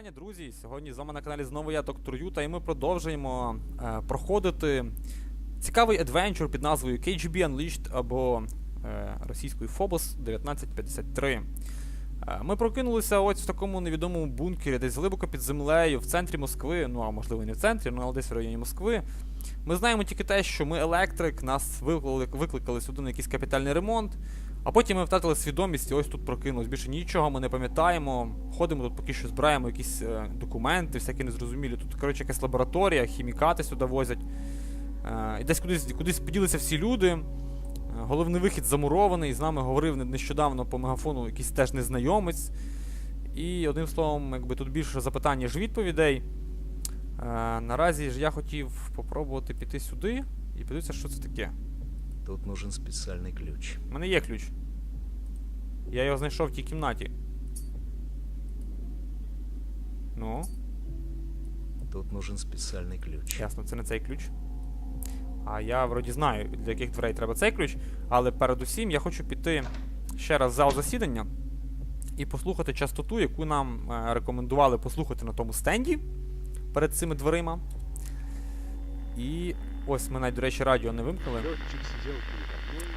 вітання, друзі! Сьогодні з вами на каналі знову я, доктор Юта, і ми продовжуємо е, проходити цікавий адвенчур під назвою KGB Unleashed або е, російською Phobos 1953. Е, ми прокинулися ось в такому невідомому бункері, десь глибоко під землею, в центрі Москви, ну а можливо і не в центрі, ну але десь в районі Москви. Ми знаємо тільки те, що ми електрик, нас викликали, викликали сюди на якийсь капітальний ремонт. А потім ми втратили свідомість і ось тут прокинулись. Більше нічого ми не пам'ятаємо. Ходимо тут поки що збираємо якісь е, документи, всякі незрозумілі. Тут, коротше, якась лабораторія, хімікати сюди возять. Е, і десь кудись, кудись поділися всі люди. Е, головний вихід замурований. З нами говорив нещодавно по мегафону якийсь теж незнайомець. І одним словом, якби тут більше запитань, ніж відповідей. Е, наразі ж я хотів попробувати піти сюди і подивитися, що це таке. Тут нужен специальный ключ. У мене є ключ. Я його знайшов в тій кімнаті. Ну, Тут нужен специальный ключ. ясно, це не цей ключ. А я вроді знаю, для яких дверей треба цей ключ. Але передусім я хочу піти ще раз в зал засідання і послухати частоту, яку нам е, рекомендували послухати на тому стенді перед цими дверима. І ось ми навіть, до речі, радіо не вимкнули.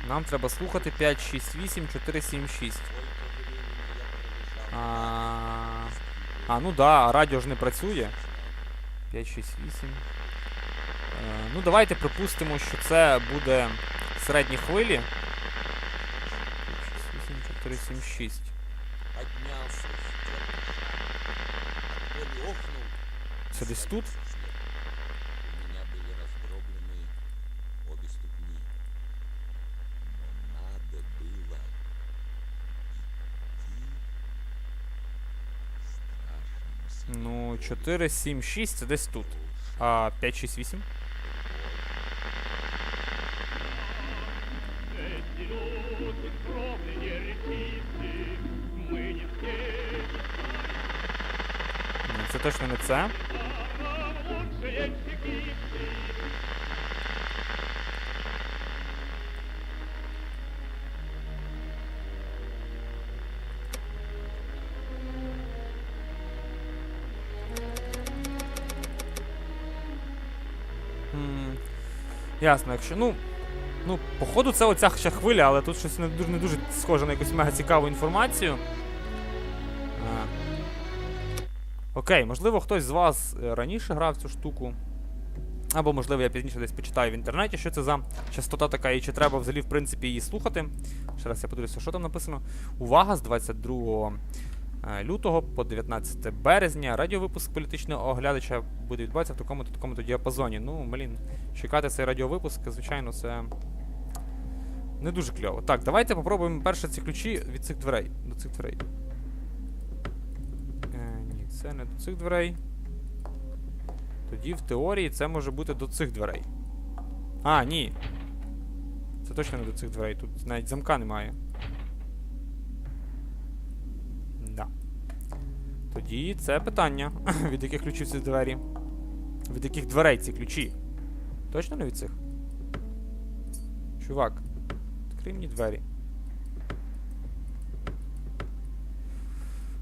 Нам треба слухати 5, 6, 8, 4, 7, 6. А, а ну да, радіо ж не працює. 5, 6, 8. Е, ну, давайте припустимо, що це буде середні хвилі. 5, 6, 8, 4, 7, 6. поднялся с От боли охнул. Це десь тут? 4, 7, 6 це десь тут. А 5, 6, 8? Це точно не це. Ясно, якщо. Ну, ну, походу, це оця ще хвиля, але тут щось не дуже, не дуже схоже на якусь мега цікаву інформацію. А. Окей, можливо, хтось з вас е, раніше грав цю штуку. Або, можливо, я пізніше десь почитаю в інтернеті, що це за частота така, і чи треба взагалі, в принципі, її слухати. Ще раз я подивлюся, що там написано. Увага з 22 е, лютого по 19 березня. Радіовипуск політичного оглядача буде відбуватися в такому-то такому-то діапазоні. Ну, блін, чекати цей радіовипуск, звичайно, це не дуже кльово. Так, давайте попробуємо перше ці ключі від цих дверей. До цих дверей. Е, ні, це не до цих дверей. Тоді в теорії це може бути до цих дверей. А, ні. Це точно не до цих дверей. Тут навіть замка немає. Да. Тоді це питання. від яких ключів ці двері? Від яких дверей ці ключі? Точно не від цих? Чувак, відкрий мені двері.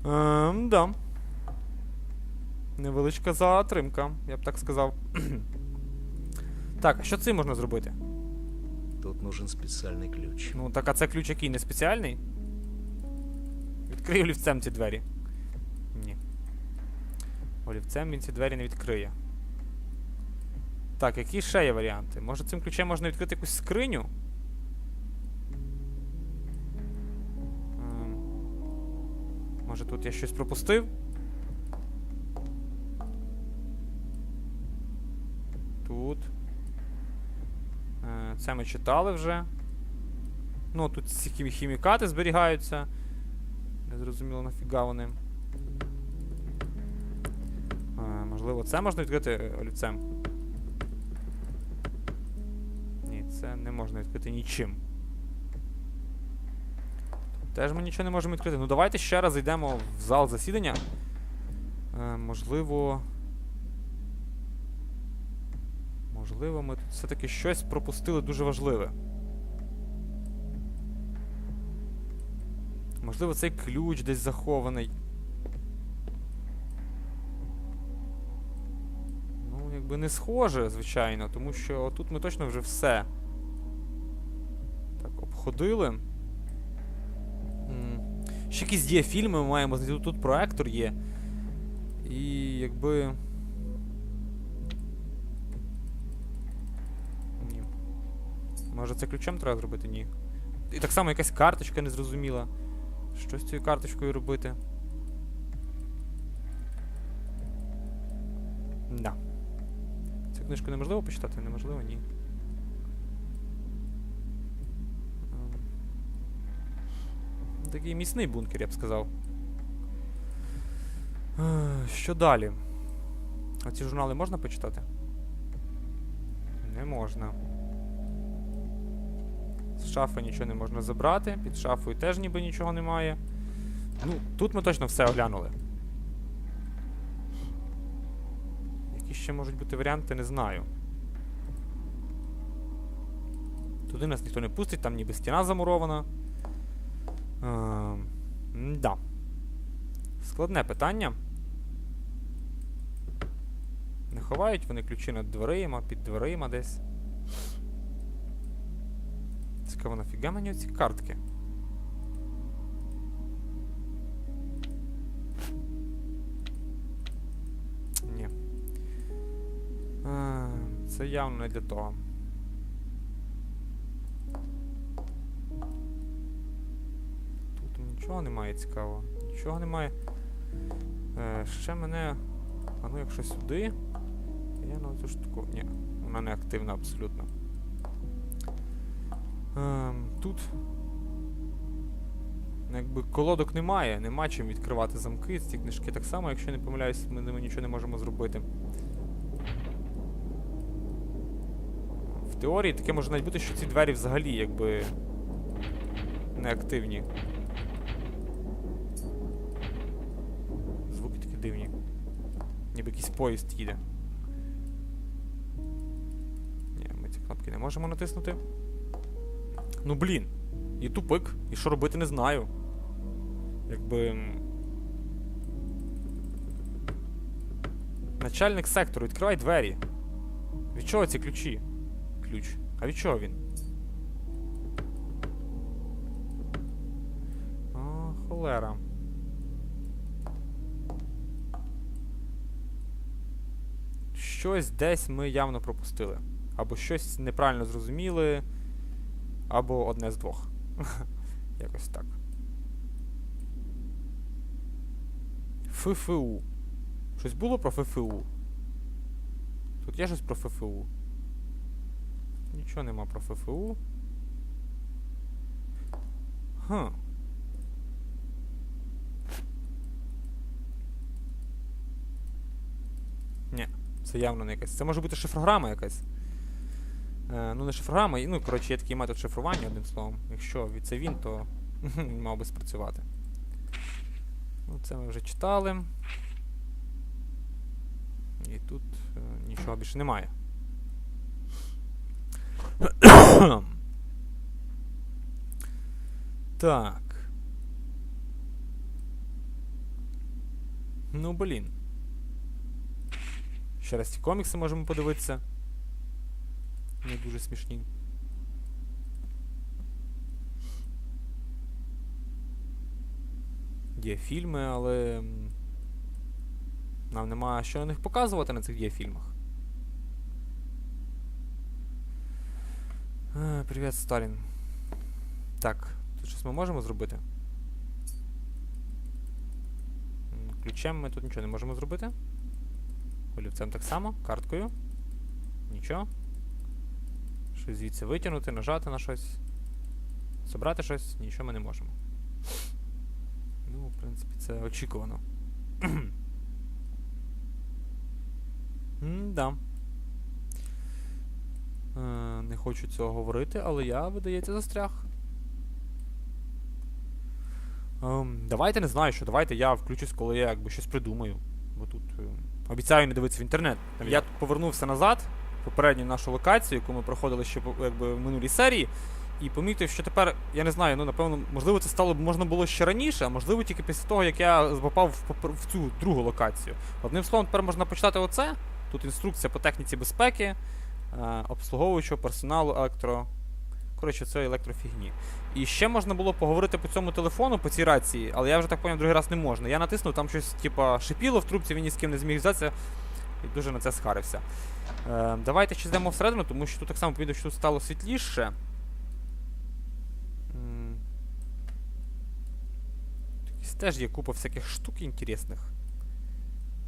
Ем, да. Невеличка затримка, я б так сказав. так, а що цим можна зробити? Тут нужен специальный ключ. Ну, так а це ключ який не спеціальний? Відкрию олівцем ці двері. Олівцем він ці двері не відкриє. Так, які ще є варіанти? Може цим ключем можна відкрити якусь скриню? Ем, Може тут я щось пропустив? Тут. Е, Це ми читали вже. Ну, тут ці хімікати зберігаються. Незрозуміло нафіга вони. Можливо, це можна відкрити е, олівцем. Ні, це не можна відкрити нічим. Теж ми нічого не можемо відкрити. Ну давайте ще раз зайдемо в зал засідання. Е, можливо. Можливо, ми тут все-таки щось пропустили дуже важливе. Можливо, цей ключ десь захований. Якби не схоже, звичайно, тому що тут ми точно вже все. Так, обходили. Ще якісь дієфільми ми маємо знайти. Тут проектор є. І якби. Ні. Може це ключем треба зробити? Ні. І так само якась карточка незрозуміла. Що з цією карточкою робити? Книжку неможливо почитати? Неможливо, ні. Ем. Такий міцний бункер, я б сказав. Що далі? А ці журнали можна почитати? Не можна. З шафи нічого не можна забрати, під шафою теж ніби нічого немає. Ну, тут ми точно все оглянули. Ще можуть бути варіанти, не знаю. Туди нас ніхто не пустить, там ніби стіна замурована. Ем, да. Складне питання. Не ховають вони ключі над дверима, під дверима десь. Цікаво, нафіга мені ці картки? Це явно не для того. Тут нічого немає цікавого. Нічого немає. Е, ще мене. А ну якщо сюди. Я на цю штуку. Ні, вона не активна абсолютно. Ем, тут. Якби колодок немає, нема чим відкривати замки. Ці книжки так само, якщо не помиляюсь, ми ними нічого не можемо зробити. Теорії таке може навіть бути, що ці двері взагалі якби неактивні. Звуки такі дивні. Ніби якийсь поїзд їде. Ні, ми ці кнопки не можемо натиснути. Ну блін. І тупик. І що робити, не знаю. Якби. Начальник сектору, відкривай двері. Від чого ці ключі? Ключ. А від чого він? А, холера. Щось десь ми явно пропустили. Або щось неправильно зрозуміли, або одне з двох. Якось так. ФФУ. Щось було про ФФУ? Тут є щось про ФФУ? Нічого нема про ФФУ. Хм. Ні, це явно не якась. Це може бути шифрограма якась. Е, ну, не шифрограма, ну, коротше, є такий метод шифрування, одним словом. Якщо це він, то він мав би спрацювати. Ну, це ми вже читали. І тут е, нічого більше немає. Так. Ну, блін. Ще раз ці комікси можемо подивитися. Не дуже смішні. Є фільми, але. Нам нема що на них показувати на цих дієфільмах. Е, Привіт, Сталін. Так, тут щось ми можемо зробити? Ключем ми тут нічого не можемо зробити. Олівцем так само, карткою. Нічого. Щось звідси витягнути, нажати на щось. Собрати щось, нічого ми не можемо. Ну, в принципі, це очікувано. М-да. Е, не хочу цього говорити, але я, видається, застряг. Ем, давайте не знаю, що давайте я включусь, коли я якби щось придумаю. Бо тут е, обіцяю не дивитися в інтернет. Я тут повернувся назад, в попередню нашу локацію, яку ми проходили ще якби, в минулій серії, і помітив, що тепер, я не знаю, ну напевно, можливо, це стало б можна було ще раніше, а можливо тільки після того, як я попав в, в цю другу локацію. Одним словом, тепер можна почитати оце, Тут інструкція по техніці безпеки, обслуговуючого персоналу електро. Коротше, це електрофігні. І ще можна було поговорити по цьому телефону, по цій рації, але я вже так поняв, другий раз не можна. Я натиснув, там щось типа шипіло в трубці, він ні з ким не зміг зв'язатися і дуже на це схарився. Е, давайте ще йдемо всередину, тому що тут так само помітив, що тут стало світліше. Теж є купа всяких штук інтересних.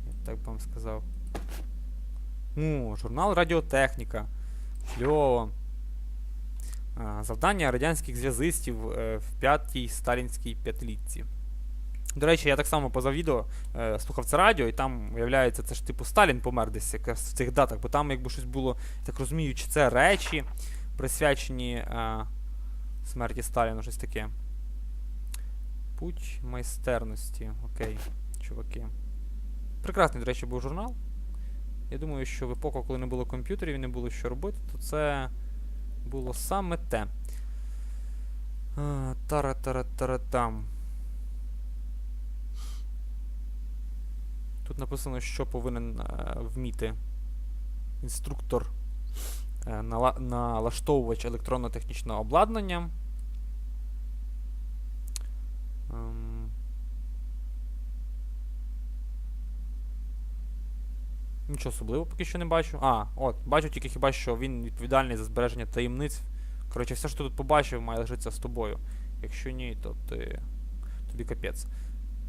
Я так би вам сказав. О, журнал Радіотехніка. Кльово. Завдання радянських зв'язистів е, в п'ятій сталінській п'ятилітці. До речі, я так само поза відео е, слухав це радіо, і там, виявляється, це ж типу Сталін помер десь якраз в цих датах, бо там якби щось було, так розумію, чи це речі, присвячені е, смерті Сталіна, щось таке. Путь майстерності. Окей, чуваки. Прекрасний, до речі, був журнал. Я думаю, що в епоху, коли не було комп'ютерів і не було що робити, то це було саме те. А, Тара-тара-тара-там. Тут написано, що повинен е, вміти інструктор е, нала- налаштовувач електронно-технічного обладнання. Ем. Нічого особливого поки що не бачу. А, от, бачу тільки хіба що він відповідальний за збереження таємниць. Коротше, все, що ти тут побачив, має лишитися з тобою. Якщо ні, то ти. тобі капець.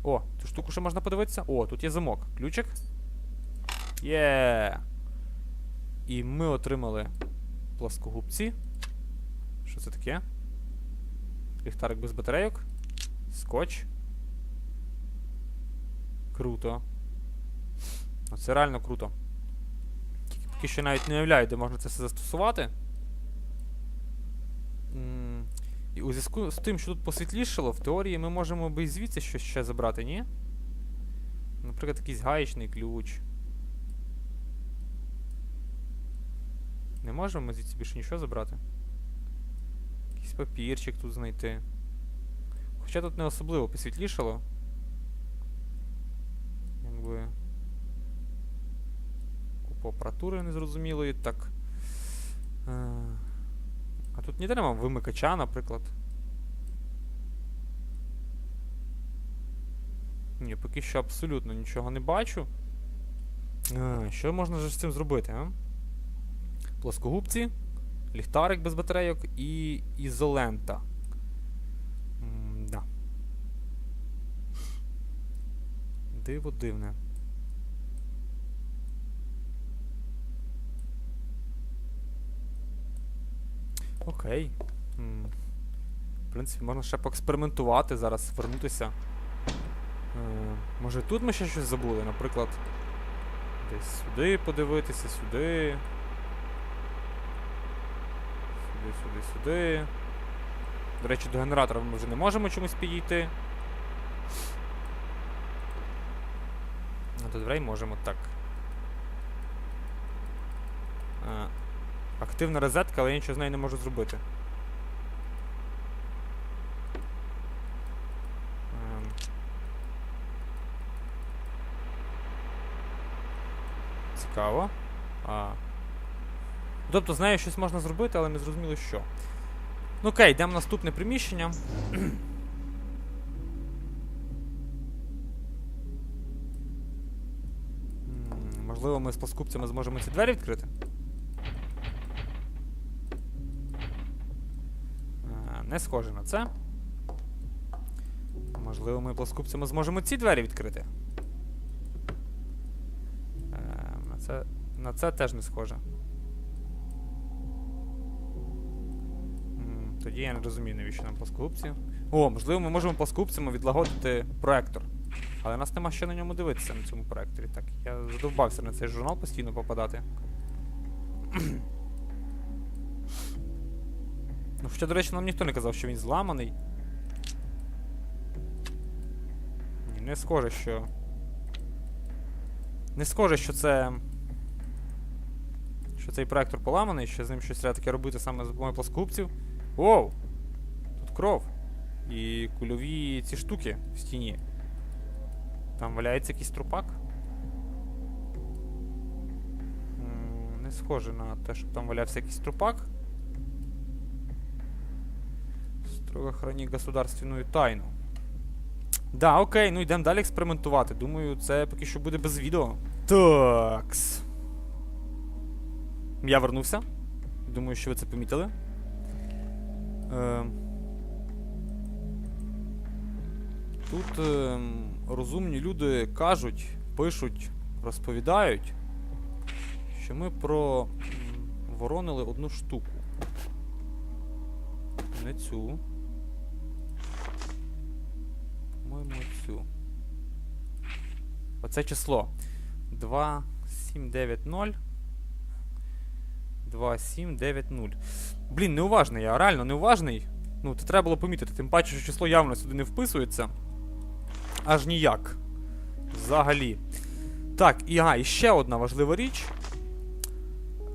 О, цю штуку ще можна подивитися. О, тут є замок. Ключик. Є. І ми отримали плоскогубці. Що це таке? Ліхтарик без батарейок. Скотч. Круто. Оце реально круто. Поки що навіть не уявляю, де можна це все застосувати. І у зв'язку з тим, що тут посвітлішало, в теорії ми можемо би і звідси щось ще забрати, ні? Наприклад, якийсь гаєчний ключ. Не можемо ми звідси більше нічого забрати? Якийсь папірчик тут знайти. Хоча тут не особливо посвітлішало. Якби. Купа апаратури незрозумілої, так. Е, а тут ніде нема вимикача, наприклад. Ні, поки що абсолютно нічого не бачу. А, що можна ж з цим зробити, а? Плоскогубці, ліхтарик без батарейок і ізолента. Диво дивне. Окей. В принципі, можна ще поекспериментувати зараз, вернутися. Е, може тут ми ще щось забули, наприклад. Десь сюди подивитися, сюди. Сюди, сюди, сюди. До речі, до генератора ми вже не можемо чомусь підійти. А до дверей можемо так. Е, Активна розетка, але я нічого з нею не можу зробити. Ем. Цікаво. А. Тобто з нею щось можна зробити, але не зрозуміло що. Ну окей, йдемо в наступне приміщення. Можливо, ми з плоскупцями зможемо ці двері відкрити? Е, Не схоже на це. Можливо, ми плоскупцями зможемо ці двері відкрити. Е, На це, на це теж не схоже. Тоді я не розумію, навіщо нам плоскогубці. О, можливо, ми можемо плоскогубцями відлагодити проектор. Але нас нема що на ньому дивитися на цьому проекторі. Так, я задовбався на цей журнал постійно попадати. Хоча, до речі, нам ніхто не казав, що він зламаний. Ні, не схоже, що. Не схоже, що це. Що цей проектор поламаний, що з ним щось треба таке робити саме за допомогою плоскогубців. Воу! Тут кров. І кульові ці штуки в стіні. Там валяється якийсь трупак. Не схоже на те, щоб там валявся якийсь трупак. Строго храніть государственную тайну. Да, окей, ну йдемо далі експериментувати. Думаю, це поки що буде без відео. Такс. Я вернувся. Думаю, що ви це помітили. Е, тут е, розумні люди кажуть, пишуть, розповідають, що ми про м, воронили одну штуку. Не цю. По-моєму, цю. Оце число. 2790. 2790. Блін, неуважний я, реально неуважний. Ну, це треба було помітити, тим паче, що число явно сюди не вписується. Аж ніяк. Взагалі. Так, і, ага, і ще одна важлива річ.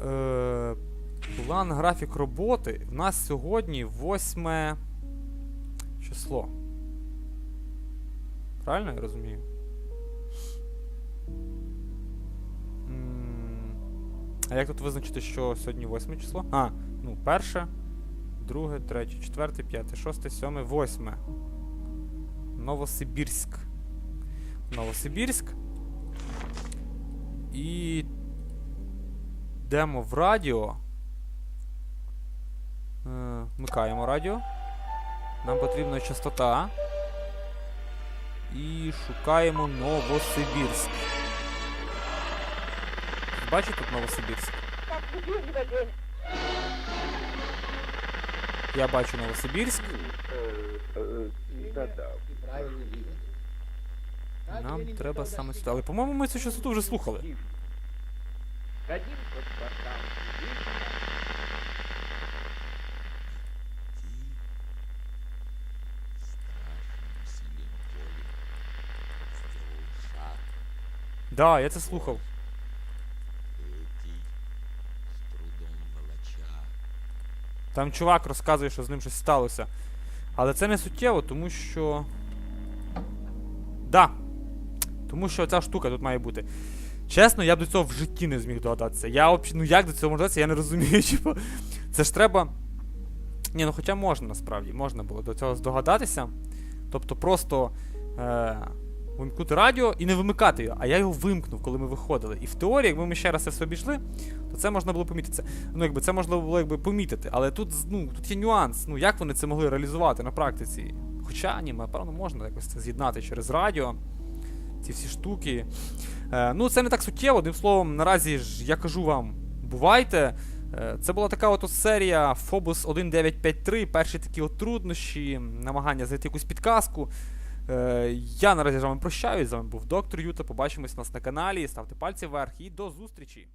Е, план графік роботи. У нас сьогодні 8 число. Правильно я розумію? А як тут визначити, що сьогодні 8 число? А, ну, перше, друге, третє, четверте, п'яте, шосте, сьоме, восьме. Новосибірськ. Новосибірськ. І. Йдемо в радіо. Е, Вмикаємо радіо. Нам потрібна частота. І шукаємо Новосибірськ. Бачите тут Новосибірськ? Я бачу Новосибірськ. Нам треба саме сюди. Але, по-моєму, ми цю частоту вже слухали. Да, я це слухав. Там чувак розказує, що з ним щось сталося. Але це не суттєво, тому що. Да. Тому що ця штука тут має бути. Чесно, я б до цього в житті не зміг догадатися. Я ну як до цього можна я не розумію. Типу, це ж треба. Ні, ну хоча можна насправді, можна було до цього здогадатися. Тобто просто е, вимкнути радіо і не вимикати його. А я його вимкнув, коли ми виходили. І в теорії, якби ми ще раз це все обійшли, то це можна було помітити. Ну, якби це можна було якби помітити. Але тут, ну, тут є нюанс. Ну, як вони це могли реалізувати на практиці? Хоча ні, напевно, можна якось це з'єднати через радіо. Ці всі штуки. Е, ну, це не так суттєво. Одним словом, наразі ж я кажу вам, бувайте. Е, Це була така от серія Phobos 1953, перші такі от труднощі, намагання знайти якусь підказку. Е, Я наразі з вами прощаюсь. З вами був доктор Юта. Побачимось у нас на каналі. Ставте пальці вверх і до зустрічі.